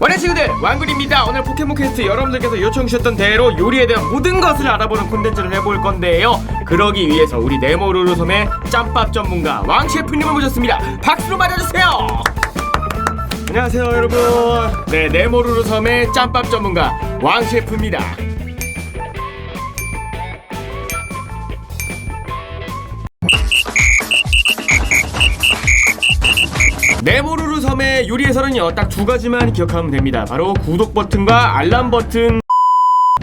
원래 친구들 왕군입니다. 오늘 포켓몬 퀘스트 여러분들께서 요청 주셨던 대로 요리에 대한 모든 것을 알아보는 콘텐츠를 해볼 건데요. 그러기 위해서 우리 네모루루 섬의 짬밥 전문가 왕 셰프님을 모셨습니다. 박수로 맞아주세요! 안녕하세요 여러분. 네 네모루루 섬의 짬밥 전문가 왕 셰프입니다 네모루루 섬의 요리에서는요 딱 두 가지만 기억하면 됩니다. 바로 구독 버튼과 알람 버튼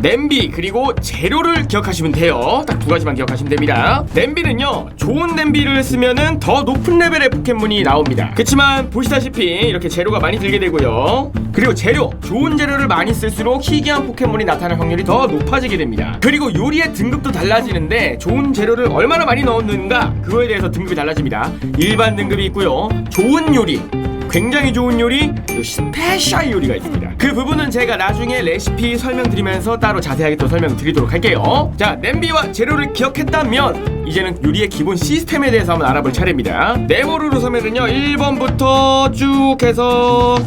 냄비 그리고 재료를 기억하시면 돼요. 딱 두 가지만 기억하시면 됩니다. 냄비는요 좋은 냄비를 쓰면은 더 높은 레벨의 포켓몬이 나옵니다. 그렇지만 보시다시피 이렇게 재료가 많이 들게 되고요. 그리고 재료 좋은 재료를 많이 쓸수록 희귀한 포켓몬이 나타날 확률이 더 높아지게 됩니다. 그리고 요리의 등급도 달라지는데 좋은 재료를 얼마나 많이 넣었는가 그거에 대해서 등급이 달라집니다. 일반 등급이 있고요. 좋은 요리 굉장히 좋은 요리, 스페셜 요리가 있습니다. 그 부분은 제가 나중에 레시피 설명드리면서 따로 자세하게 또 설명드리도록 할게요. 자, 냄비와 재료를 기억했다면 이제는 요리의 기본 시스템에 대해서 한번 알아볼 차례입니다. 네모루로 섬에는요, 1번부터 쭉 해서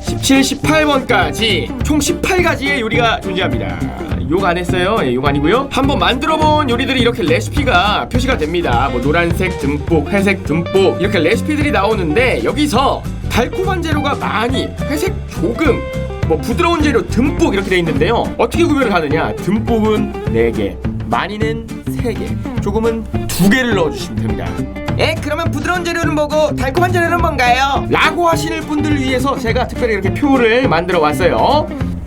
17, 18번까지 총 18가지의 요리가 존재합니다. 욕 안 했어요. 예, 욕 아니고요. 한번 만들어본 요리들이 이렇게 레시피가 표시가 됩니다. 뭐 노란색 듬뿍, 회색 듬뿍 이렇게 레시피들이 나오는데 여기서 달콤한 재료가 많이, 회색 조금, 뭐 부드러운 재료 듬뿍 이렇게 돼 있는데요. 어떻게 구별을 하느냐? 듬뿍은 4개, 많이는 3개, 조금은 2개를 넣어주시면 됩니다. 예, 그러면 부드러운 재료는 뭐고 달콤한 재료는 뭔가요? 라고 하시는 분들을 위해서 제가 특별히 이렇게 표를 만들어 왔어요.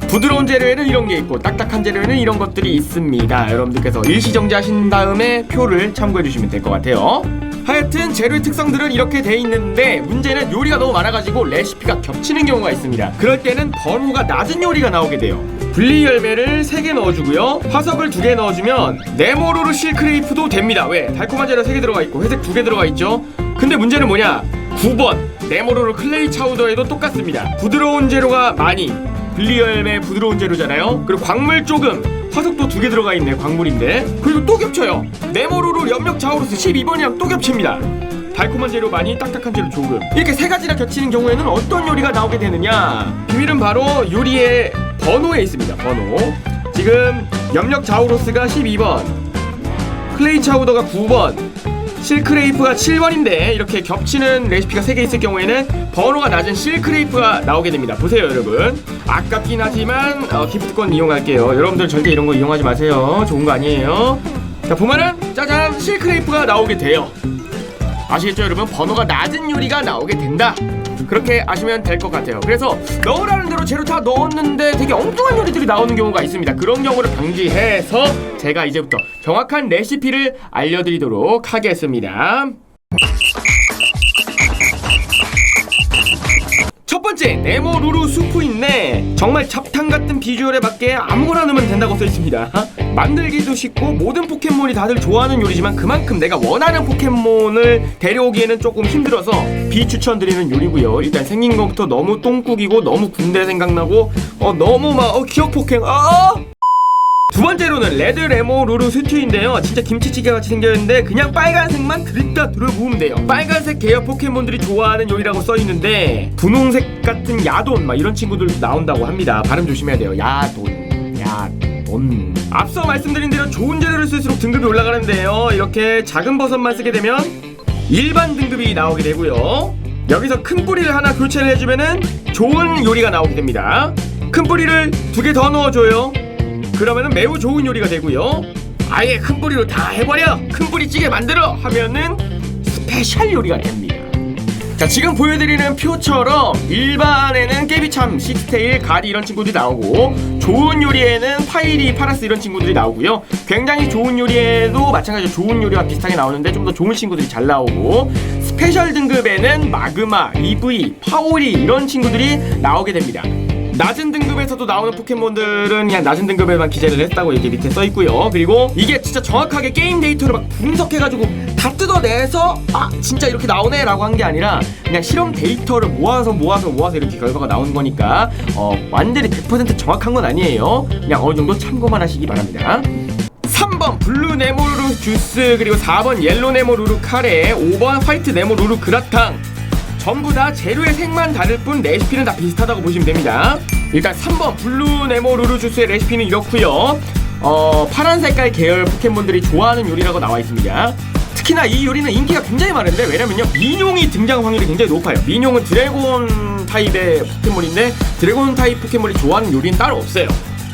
부드러운 재료에는 이런 게 있고 딱딱한 재료에는 이런 것들이 있습니다. 여러분들께서 일시정지 하신 다음에 표를 참고해 주시면 될 것 같아요. 하여튼 재료의 특성들은 이렇게 돼 있는데 문제는 요리가 너무 많아가지고 레시피가 겹치는 경우가 있습니다. 그럴 때는 번호가 낮은 요리가 나오게 돼요. 분리 열매를 3개 넣어주고요. 화석을 2개 넣어주면 네모로르 실크레이프도 됩니다. 왜? 달콤한 재료 3개 들어가 있고 회색 2개 들어가 있죠. 근데 문제는 뭐냐? 9번 네모로르 클레이 차우더에도 똑같습니다. 부드러운 재료가 많이 열매 부드러운 재료잖아요. 그리고 광물 조금 화석도 두 개 들어가 있네 광물인데 그리고 또 겹쳐요. 네모로르 염력 자우루스 12번이랑 또 겹칩니다. 달콤한 재료 많이 딱딱한 재료 조금 이렇게 세 가지나 겹치는 경우에는 어떤 요리가 나오게 되느냐 비밀은 바로 요리의 번호에 있습니다 번호 지금 염력 자우루스가 12번 클레이 차우더가 9번 실크레이프가 7번인데 이렇게 겹치는 레시피가 3개 있을 경우에는 번호가 낮은 실크레이프가 나오게 됩니다. 보세요 여러분. 아깝긴 하지만 어, 기프트권 이용할게요. 여러분들 절대 이런 거 이용하지 마세요. 좋은 거 아니에요. 자 보면은 짜잔! 실크레이프가 나오게 돼요. 아시겠죠 여러분? 번호가 낮은 요리가 나오게 된다 그렇게 아시면 될 것 같아요. 그래서 넣으라는 대로 재료 다 넣었는데 되게 엉뚱한 요리들이 나오는 경우가 있습니다. 그런 경우를 방지해서 제가 이제부터 정확한 레시피를 알려드리도록 하겠습니다 번째 네모 루루 수프인데 정말 잡탕 같은 비주얼에 맞게 아무거나 넣으면 된다고 써 있습니다. 만들기도 쉽고 모든 포켓몬이 다들 좋아하는 요리지만 그만큼 내가 원하는 포켓몬을 데려오기에는 조금 힘들어서 비추천드리는 요리고요. 일단 생긴 것부터 너무 똥국이고 너무 군대 생각나고 어 너무 막 어 기억 포켓 아 두 번째로는 레드 레모 루루 스튜인데요. 진짜 김치찌개 같이 생겼는데 그냥 빨간색만 들다 들어 부으면 돼요. 빨간색 계열 포켓몬들이 좋아하는 요리라고 써 있는데 분홍색 같은 야돈 막 이런 친구들도 나온다고 합니다. 발음 조심해야 돼요. 야돈, 야돈. 앞서 말씀드린 대로 좋은 재료를 쓸수록 등급이 올라가는데요. 이렇게 작은 버섯만 쓰게 되면 일반 등급이 나오게 되고요. 여기서 큰 뿌리를 하나 교체를 해주면은 좋은 요리가 나오게 됩니다. 큰 뿌리를 두 개 더 넣어줘요. 그러면은 매우 좋은 요리가 되고요. 아예 큰 뿌리로 다 해버려 큰 뿌리 찌개 만들어 하면은 스페셜 요리가 됩니다. 자 지금 보여드리는 표처럼 일반에는 깨비참, 식스테일, 가리 이런 친구들이 나오고 좋은 요리에는 파이리, 파라스 이런 친구들이 나오고요. 굉장히 좋은 요리에도 마찬가지로 좋은 요리와 비슷하게 나오는데 좀 더 좋은 친구들이 잘 나오고 스페셜 등급에는 마그마, EV, 파오리 이런 친구들이 나오게 됩니다. 낮은 등급에서도 나오는 포켓몬들은 그냥 낮은 등급에만 기재를 했다고 여기 밑에 써 있고요. 그리고 이게 진짜 정확하게 게임 데이터를 막 분석해가지고 다 뜯어내서 아 진짜 이렇게 나오네라고 한 게 아니라 그냥 실험 데이터를 모아서 모아서 모아서 이렇게 결과가 나온 거니까 어 완전히 100% 정확한 건 아니에요. 그냥 어느 정도 참고만 하시기 바랍니다. 3번 블루 네모루루 주스 그리고 4번 옐로 네모루루 카레 5번 화이트 네모루루 그라탕 전부 다 재료의 색만 다를 뿐 레시피는 다 비슷하다고 보시면 됩니다. 일단 3번 블루 네모 루루 주스의 레시피는 이렇고요. 어, 파란 색깔 계열 포켓몬들이 좋아하는 요리라고 나와 있습니다. 특히나 이 요리는 인기가 굉장히 많은데 왜냐면요 민용이 등장 확률이 굉장히 높아요. 민용은 드래곤 타입의 포켓몬인데 드래곤 타입 포켓몬이 좋아하는 요리는 따로 없어요.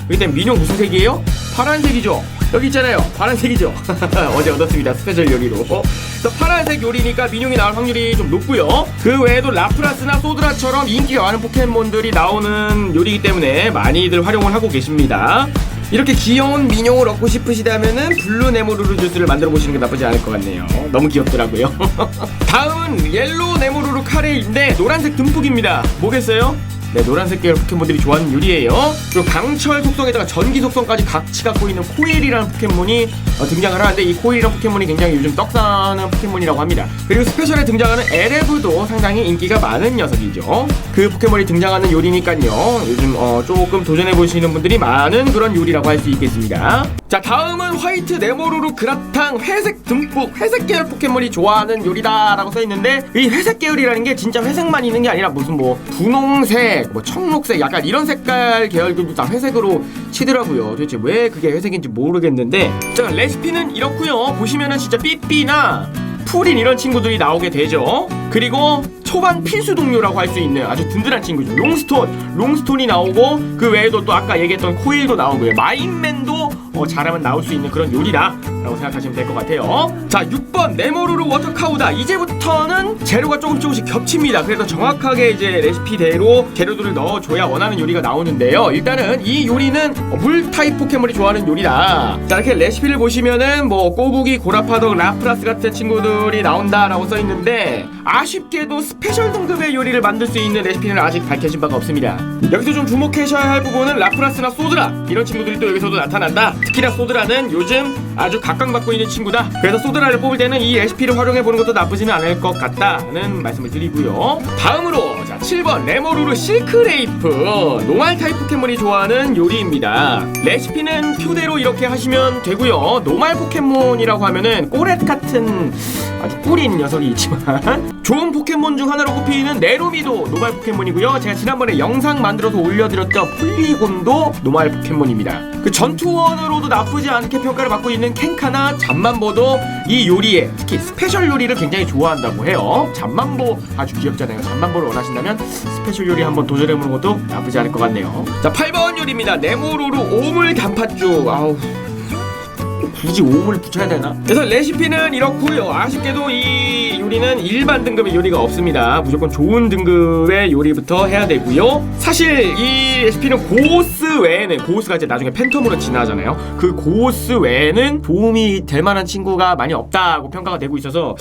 그렇기 때문에 민용 무슨 색이에요? 파란색이죠. 여기 있잖아요. 파란색이죠. 어제 얻었습니다. 스페셜 요리로. 그래서 파란색 요리니까 민용이 나올 확률이 좀 높고요. 그 외에도 라프라스나 소드라처럼 인기가 많은 포켓몬들이 나오는 요리이기 때문에 많이들 활용을 하고 계십니다. 이렇게 귀여운 민용을 얻고 싶으시다면은 블루 네모루루 주스를 만들어 보시는 게 나쁘지 않을 것 같네요. 너무 귀엽더라고요. 다음은 옐로우 네모루루 카레인데 노란색 듬뿍입니다. 뭐겠어요? 네, 노란색 계열 포켓몬들이 좋아하는 요리예요. 그리고 강철 속성에다가 전기 속성까지 같이 갖고 있는 코일이라는 포켓몬이 어, 등장을 하는데 이 코일이라는 포켓몬이 굉장히 요즘 떡사는 포켓몬이라고 합니다. 그리고 스페셜에 등장하는 에레브도 상당히 인기가 많은 녀석이죠. 그 포켓몬이 등장하는 요리니까요. 요즘 어, 조금 도전해 보시는 분들이 많은 그런 요리라고 할 수 있겠습니다. 자, 다음은 화이트 네모루루 그라탕 회색 듬뿍 회색 계열 포켓몬이 좋아하는 요리다라고 써 있는데 이 회색 계열이라는 게 진짜 회색만 있는 게 아니라 무슨 뭐 분홍색, 뭐 청록색 약간 이런 색깔 계열들도 다 회색으로 치더라고요. 도대체 왜 그게 회색인지 모르겠는데 자, 레시피는 이렇고요. 보시면은 진짜 삐삐나 풀인 이런 친구들이 나오게 되죠. 그리고 초반 필수 동료라고 할 수 있는 아주 든든한 친구죠. 롱스톤, 롱스톤이 나오고 그 외에도 또 아까 얘기했던 코일도 나오고요. 마인맨도 어, 잘하면 나올 수 있는 그런 요리다라고 생각하시면 될 것 같아요. 자, 6번 네모루루 워터카우다. 이제부터는 재료가 조금 조금씩 겹칩니다. 그래서 정확하게 이제 레시피대로 재료들을 넣어줘야 원하는 요리가 나오는데요. 일단은 이 요리는 어, 물 타입 포켓몬이 좋아하는 요리다. 자, 이렇게 레시피를 보시면은 뭐 꼬부기, 고라파덕, 라프라스 같은 친구들이 나온다 라고 써 있는데 아쉽게도 스페셜 등급의 요리를 만들 수 있는 레시피는 아직 밝혀진 바가 없습니다. 여기서 좀 주목하셔야 할 부분은 라프라스나 소드라 이런 친구들이 또 여기서도 나타난다. 특히나 소드라는 요즘 아주 각광받고 있는 친구다. 그래서 소드라를 뽑을 때는 이 레시피를 활용해 보는 것도 나쁘지는 않을 것 같다는 말씀을 드리고요. 다음으로 자 7번 레모루루 실크레이프 노말 타입 포켓몬이 좋아하는 요리입니다. 레시피는 표대로 이렇게 하시면 되고요. 노말 포켓몬이라고 하면은 꼬렛 같은 아주 꿀인 녀석이 있지만 좋은 포켓몬 중 하나로 꼽히는 네로미도 노말 포켓몬이고요. 제가 지난번에 영상 만들어서 올려드렸던 폴리곤도 노말 포켓몬입니다. 그 전투원으로도 나쁘지 않게 평가를 받고 있는 캔카나 잠만보도 이 요리에 특히 스페셜 요리를 굉장히 좋아한다고 해요. 잠만보 아주 귀엽잖아요. 잠만보를 원하신다면 스페셜 요리 한번 도전해보는 것도 나쁘지 않을 것 같네요. 자 8번 요리입니다. 네모로루 오물 단팥죽. 아우 굳이 오물을 붙여야 되나? 그래서 레시피는 이렇고요. 아쉽게도 이 요리는 일반 등급의 요리가 없습니다. 무조건 좋은 등급의 요리부터 해야 되고요. 사실 이 레시피는 고스 외에는 고스가 이제 나중에 팬텀으로 진화하잖아요. 그 고스 외에는 도움이 될 만한 친구가 많이 없다고 평가가 되고 있어서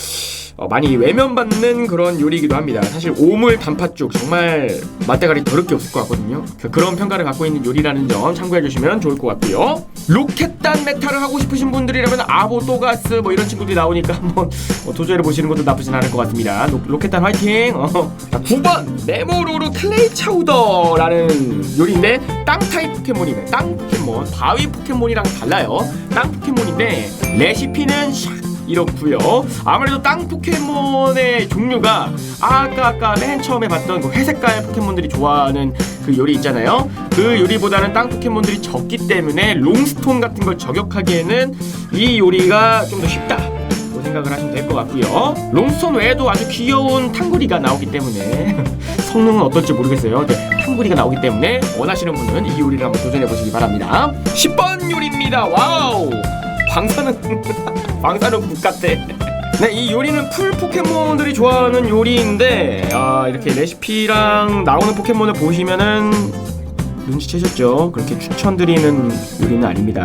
어, 많이 외면받는 그런 요리이기도 합니다. 사실 오물 단팥죽 정말 맛대가리 더럽게 없을 것 같거든요. 그, 그런 평가를 갖고 있는 요리라는 점 참고해 주시면 좋을 것 같고요. 로켓단 메타를 하고 싶으신 분들이라면 아보토가스 뭐 이런 친구들이 나오니까 한번 어, 도전해 보시는 것도 나쁘진 않을 것 같습니다. 로, 로켓단 화이팅! 어. 자, 9번 네모로로 클레이 차우더라는 요리인데 땅 타입 포켓몬이네. 땅 포켓몬, 바위 포켓몬이랑 달라요. 땅 포켓몬인데 레시피는 샥 이렇고요. 아무래도 땅 포켓몬의 종류가 아까 아까 맨 처음에 봤던 그 회색깔 포켓몬들이 좋아하는 그 요리 있잖아요. 그 요리보다는 땅 포켓몬들이 적기 때문에 롱스톤 같은 걸 저격하기에는 이 요리가 좀 더 쉽다. 고 생각을 하시면 될 것 같고요. 롱스톤 외에도 아주 귀여운 탕구리가 나오기 때문에 성능은 어떨지 모르겠어요. 네, 탕구리가 나오기 때문에 원하시는 분은 이 요리를 한번 도전해 보시기 바랍니다. 10번 요리입니다. 와우. 방사능 방사능 국 같아. 네, 이 요리는 풀 포켓몬들이 좋아하는 요리인데 아, 이렇게 레시피랑 나오는 포켓몬을 보시면은 눈치채셨죠? 그렇게 추천드리는 요리는 아닙니다.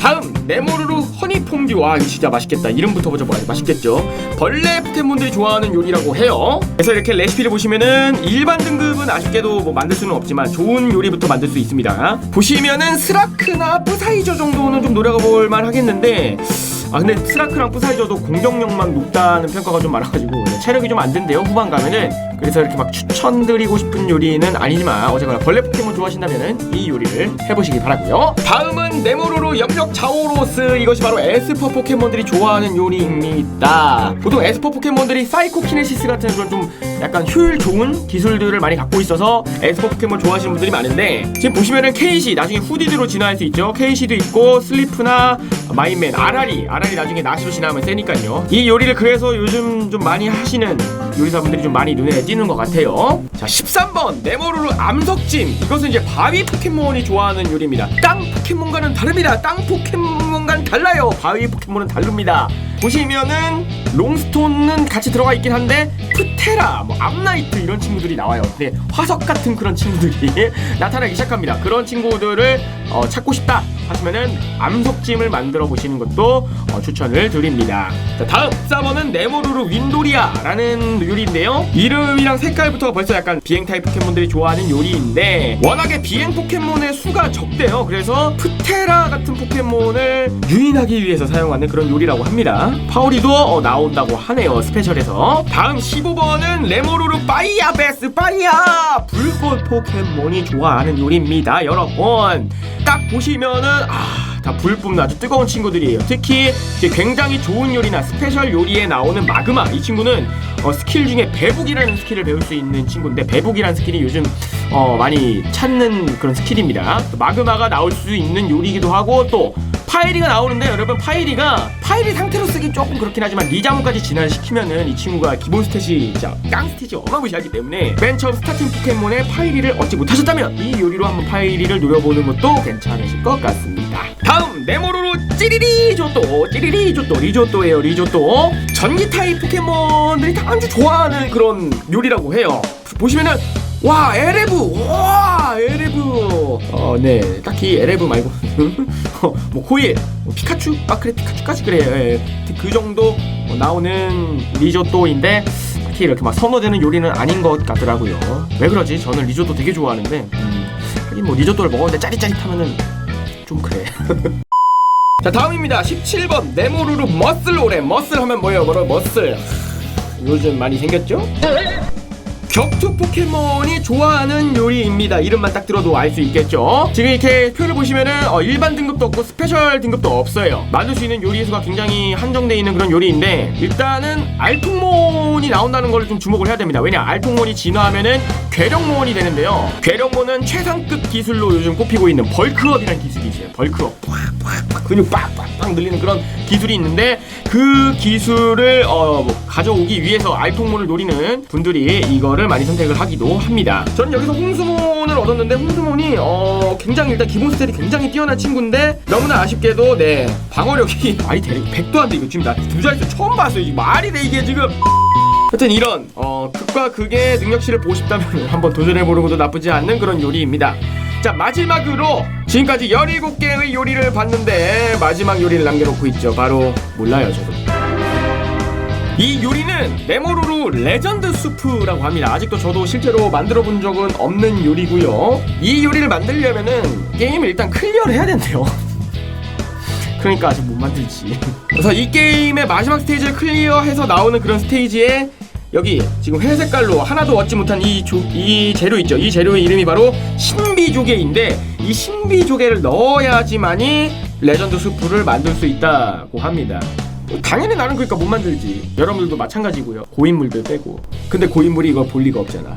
다음 네모루루 허니퐁듀. 와 이거 진짜 맛있겠다. 이름부터 보자 뭐 맛있겠죠? 벌레 포켓몬들이 좋아하는 요리라고 해요. 그래서 이렇게 레시피를 보시면은 일반 등급은 아쉽게도 뭐 만들 수는 없지만 좋은 요리부터 만들 수 있습니다. 보시면은 스라크나 뿌사이저 정도는 좀 노려가 볼만 하겠는데 아 근데 스라크랑 뿌사이저도 공격력만 높다는 평가가 좀 많아가지고 네, 체력이 좀 안 된대요. 후반 가면은 그래서 이렇게 막 추천드리고 싶은 요리는 아니지만 어쨌거나 벌레 포켓몬 좋아하신다면 이 요리를 해보시기 바라고요. 다음은 네모로로 염력 자오로스. 이것이 바로 에스퍼 포켓몬들이 좋아하는 요리입니다. 보통 에스퍼 포켓몬들이 사이코키네시스 같은 그런 좀 약간 효율 좋은 기술들을 많이 갖고 있어서 에스퍼 포켓몬 좋아하시는 분들이 많은데 지금 보시면은 케이시 나중에 후디드로 진화할 수 있죠. 케이시도 있고 슬리프나 마인맨 아라리. 아라리 나중에 나시로 진화하면 세니까요. 이 요리를 그래서 요즘 좀 많이 하시는 요리사분들이 좀 많이 눈에 띄는 것 같아요. 자 13번 네모루루 암석찜. 이것은 이제 바위 포켓몬이 좋아하는 요리입니다. 땅 포켓몬과는 다릅니다. 땅 포켓몬과는 달라요. 바위 포켓몬은 다릅니다. 보시면은 롱스톤은 같이 들어가 있긴 한데 프테라, 뭐 암나이트 이런 친구들이 나와요. 근데 화석 같은 그런 친구들이 나타나기 시작합니다. 그런 친구들을 어, 찾고 싶다 하시면은 암석찜을 만들어 보시는 것도 어, 추천을 드립니다. 자, 다음 4번은 네모루루 윈도리아라는 요리인데요. 이름이랑 색깔부터 벌써 약간 비행 타입 포켓몬들이 좋아하는 요리인데 워낙에 비행 포켓몬의 수가 적대요. 그래서 프테라 같은 포켓몬을 유인하기 위해서 사용하는 그런 요리라고 합니다. 파오리도 어, 나온다고 하네요. 스페셜에서. 다음 15번은 레모루루 파이아베스 파이아 불꽃 포켓몬이 좋아하는 요리입니다. 여러분 딱 보시면은 아. 다 불뿜는 아주 뜨거운 친구들이에요. 특히 이제 굉장히 좋은 요리나 스페셜 요리에 나오는 마그마 이 친구는 어, 스킬 중에 배북이라는 스킬을 배울 수 있는 친구인데 배북이라는 스킬이 요즘 어, 많이 찾는 그런 스킬입니다. 마그마가 나올 수 있는 요리이기도 하고 또 파이리가 나오는데 여러분 파이리가 파이리 상태로 쓰기 조금 그렇긴 하지만 리자모까지 진화를 시키면은 이 친구가 기본 스탯이 진짜 깡 스탯이 어마무시하기 때문에 맨 처음 스타팅 포켓몬의 파이리를 얻지 못하셨다면 이 요리로 한번 파이리를 노려보는 것도 괜찮으실 것 같습니다. 다음 네모로로 찌리리 조또 찌리리 조또 리조또예요 리조또 전기 타입 포켓몬들이 다 아주 좋아하는 그런 요리라고 해요. 보시면은 와 에레브! 와 에레브! 어네 딱히 에레브 말고. 어, 뭐 코일 뭐 피카츄? 아 그래 피카츄까지 그래요. 예. 그 정도 어, 나오는 리조또인데 딱히 이렇게 막 선호되는 요리는 아닌 것 같더라고요. 왜 그러지? 저는 리조또 되게 좋아하는데. 음, 하긴 뭐 리조또를 먹었는데 짜릿짜릿하면은 좀 그래. 자 다음입니다. 17번. 네모루루 머슬 오래 머슬 하면 뭐예요? 뭐로 머슬. 요즘 많이 생겼죠? 격투 포켓몬이 좋아하는 요리입니다. 이름만 딱 들어도 알 수 있겠죠? 지금 이렇게 표를 보시면은 어, 일반 등급도 없고 스페셜 등급도 없어요. 만들 수 있는 요리 수가 굉장히 한정되어 있는 그런 요리인데 일단은 알통몬이 나온다는 걸 좀 주목을 해야 됩니다. 왜냐 알통몬이 진화하면은 괴력몬이 되는데요. 괴력몬은 최상급 기술로 요즘 꼽히고 있는 벌크업이라는 기술이 있어요. 벌크업. 팍팍팍 근육 빡빡빡 늘리는 그런 기술이 있는데 그 기술을 어, 뭐 가져오기 위해서 알통몬을 노리는 분들이 이거를 많이 선택을 하기도 합니다. 저는 여기서 홍수몬을 얻었는데 홍수몬이 어, 굉장히 일단 기본 스탯이 굉장히 뛰어난 친구인데 너무나 아쉽게도 네 방어력이 말이 되네 100도 안 돼 이거 지금 나 두 자릿수 처음 봤어요 이게 말이 돼 이게 지금 하여튼 이런 어, 극과 극의 능력치를 보고 싶다면 한번 도전해보는 것도 나쁘지 않는 그런 요리입니다. 자 마지막으로 지금까지 17개의 요리를 봤는데 마지막 요리를 남겨놓고 있죠. 바로 몰라요 저도. 이 요리는 네모루루 레전드 수프라고 합니다. 아직도 저도 실제로 만들어 본 적은 없는 요리고요. 이 요리를 만들려면은 게임을 일단 클리어를 해야 된대요. 그러니까 아직 못 만들지. 그래서 이 게임의 마지막 스테이지를 클리어해서 나오는 그런 스테이지에 여기 지금 회색 깔로 하나도 얻지 못한 이, 조, 이 재료 있죠. 이 재료의 이름이 바로 신비조개인데 이 신비조개를 넣어야지만이 레전드 수프를 만들 수 있다고 합니다. 당연히 나는 그러니까 못 만들지. 여러분들도 마찬가지고요. 고인물들 빼고. 근데 고인물이 이거 볼 리가 없잖아.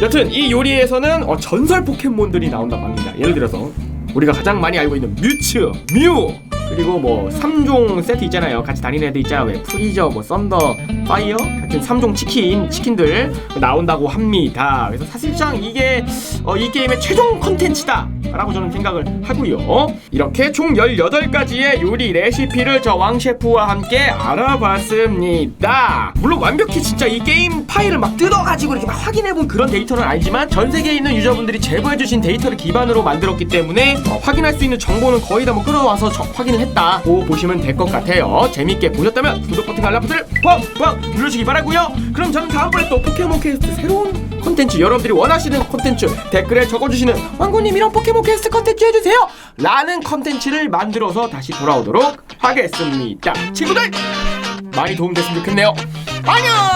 여튼 이 요리에서는 어, 전설 포켓몬들이 나온다고 합니다. 예를 들어서 우리가 가장 많이 알고 있는 뮤츠, 뮤 그리고 뭐 3종 세트 있잖아요. 같이 다니는 애들 있잖아. 왜 프리저, 뭐 썬더, 파이어 같은 3종 치킨 치킨들 나온다고 합니다. 그래서 사실상 이게 어, 이 게임의 최종 컨텐츠다. 라고 저는 생각을 하고요. 이렇게 총 18가지의 요리 레시피를 저 왕셰프와 함께 알아봤습니다. 물론 완벽히 진짜 이 게임 파일을 막 뜯어가지고 이렇게 막 확인해본 그런 데이터는 아니지만 전 세계에 있는 유저분들이 제보해주신 데이터를 기반으로 만들었기 때문에 어, 확인할 수 있는 정보는 거의 다 뭐 끌어와서 저- 확인을 했다고 보시면 될 것 같아요. 재밌게 보셨다면 구독 버튼 알람 버튼을 뻥뻥 눌러주시기 바라고요. 그럼 저는 다음번에 또 포켓몬 캐스트 새로운 콘텐츠 여러분들이 원하시는 콘텐츠 댓글에 적어주시는 왕구님 이런 포켓몬 캐스트 콘텐츠 해주세요! 라는 콘텐츠를 만들어서 다시 돌아오도록 하겠습니다. 친구들 많이 도움됐으면 좋겠네요. 안녕